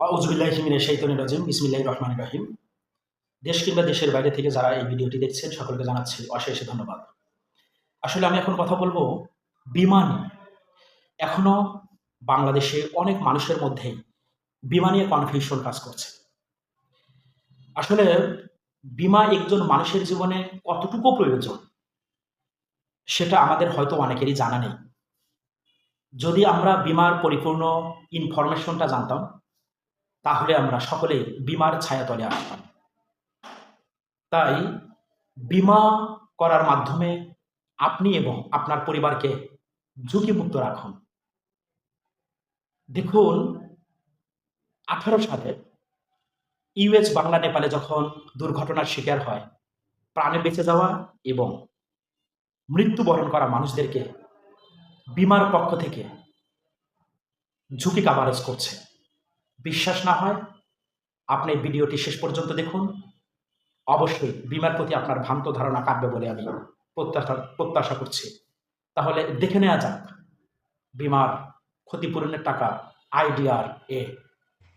আউজুবিল্লাহিমিনের শৈতনী রাজিম বিসমিল্লাহ রহমান রাহিম। দেশ কিংবা দেশের বাইরে থেকে যারা এই ভিডিওটি দেখছেন, সকলকে জানাচ্ছি অশেষ ধন্যবাদ। আসলে আমি এখন কথা বলব বিমান এখনও বাংলাদেশে অনেক মানুষের মধ্যেই বিমা কনফিউশন কাজ করছে। আসলে বিমা একজন মানুষের জীবনে কতটুকু প্রয়োজন, সেটা আমাদের হয়তো অনেকেরই জানা নেই। যদি আমরা বিমার পরিপূর্ণ ইনফরমেশনটা জানতাম তাহলে আমরা সকলে বিমার ছায়াতলে আসতাম তাই বিমা করার মাধ্যমে আপনি এবং আপনার পরিবারকে ঝুঁকিমুক্ত রাখুন। দেখুন, আঠারো সালে ইউএস বাংলা নেপালে যখন দুর্ঘটনার শিকার হয়, প্রাণে বেঁচে যাওয়া এবং মৃত্যুবরণ করা মানুষদেরকে বিমার পক্ষ থেকে ঝুঁকি কাভারেজ করছে। বিশ্বাস না হয়, আপনি ভিডিওটি শেষ পর্যন্ত দেখুন। অবশ্যই বিমার প্রতি আপনার ভ্রান্ত ধারণা কাটবে বলে আমি প্রত্যাশা প্রত্যাশা করছি। তাহলে দেখে নেওয়া যাক, বিমার ক্ষতিপূরণের টাকা আইডিআর এ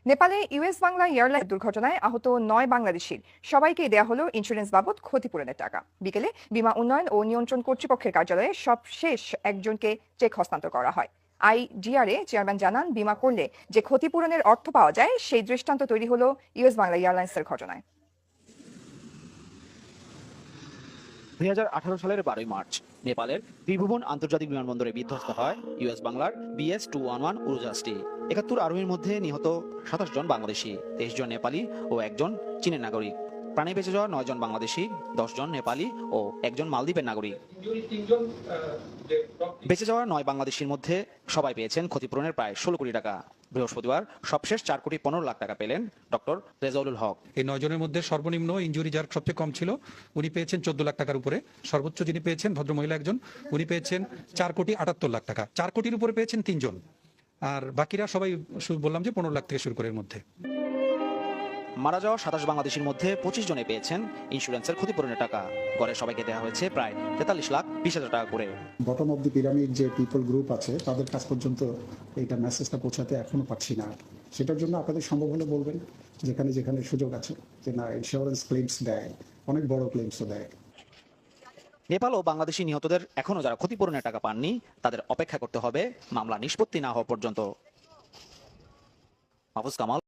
নেপালে ইউএস বাংলা এয়ারলাইন দুর্ঘটনায় আহত নয় বাংলাদেশির সবাইকে দেয়া হলো ইন্স্যুরেন্স বাবদ ক্ষতিপূরণের টাকা। বিকেলে বিমা উন্নয়ন ও নিয়ন্ত্রণ কর্তৃপক্ষের কার্যালয়ে সব শেষ একজনকে চেক হস্তান্তর করা হয়। আইডিআরএ চেয়ারম্যান জানান, বিমা করলে যে ক্ষতিপূরণের অর্থ পাওয়া যায়, সেই দৃষ্টান্ত তৈরি হলো ইউএস বাংলা এয়ারলাইন্সের ঘটনায়। দুই হাজার আঠারো সালের বারোই মার্চ, নেপালের ত্রিভুবন আন্তর্জাতিক বিমানবন্দরে বিধ্বস্ত হয় ইউএস বাংলার বিএস টু ওয়ান ওয়ান উড়োজাহাজটি। একাত্তর আরোহীর মধ্যে নিহত সাতাশ জন বাংলাদেশি, তেইশ জন নেপালি ও একজন চীনের নাগরিক। প্রাণে বেঁচে যাওয়া নয় জন বাংলাদেশি দশ জন নেপালি ও একজন মালদ্বীপের নাগরিক। ইঞ্জুরি বেঁচে যাওয়া নয় বাংলাদেশির মধ্যে সবাই পেয়েছেন ক্ষতিপূরণের প্রায় ষোলো কোটি টাকা। বৃহস্পতিবার সবশেষ চার কোটি পনেরো লাখ টাকা পেলেন ডক্টর রেজাউলুল হক। এই নয় জনের মধ্যে সর্বনিম্ন ইনজুরি যার সবচেয়ে কম ছিল, উনি পেয়েছেন চোদ্দ লাখ টাকার উপরে। সর্বোচ্চ যিনি পেয়েছেন ভদ্রমহিলা একজন, উনি পেয়েছেন চার কোটি আটাত্তর লাখ টাকা। চার কোটির উপরে পেয়েছেন তিনজন। আর বাকিরা সবাই বললাম যে পনেরো লাখ থেকে শুরু করে এর মধ্যে। মারা যাওয়া সাতাশ বাংলাদেশির মধ্যে পঁচিশ জনে পেয়েছেন ইন্স্যুরেন্সের ক্ষতিপূরণের টাকা। গড়ে সবাইকে দেওয়া হয়েছে প্রায় তেতাল্লিশ লাখ বিশ হাজার টাকা করে। বটম অফ দি পিরামিড যে পিপল গ্রুপ আছে তাদের কাছ পর্যন্ত এইটা মেসেজটা পৌঁছাতে এখনও পাচ্ছি না। সেটার জন্য আপনাদের সম্ভব হলে বলবেন যেখানে যেখানে সুযোগ আছে যে না ইন্স্যুরেন্স ক্লেমস দেয় অনেক বড় ক্লেমসও দেয়। নেপাল ও বাংলাদেশি নিহতদের এখনও যারা ক্ষতিপূরণের টাকা পাননি তাদের অপেক্ষা করতে হবে মামলা নিষ্পত্তি না হওয়া পর্যন্ত। মাহফুজ কামাল।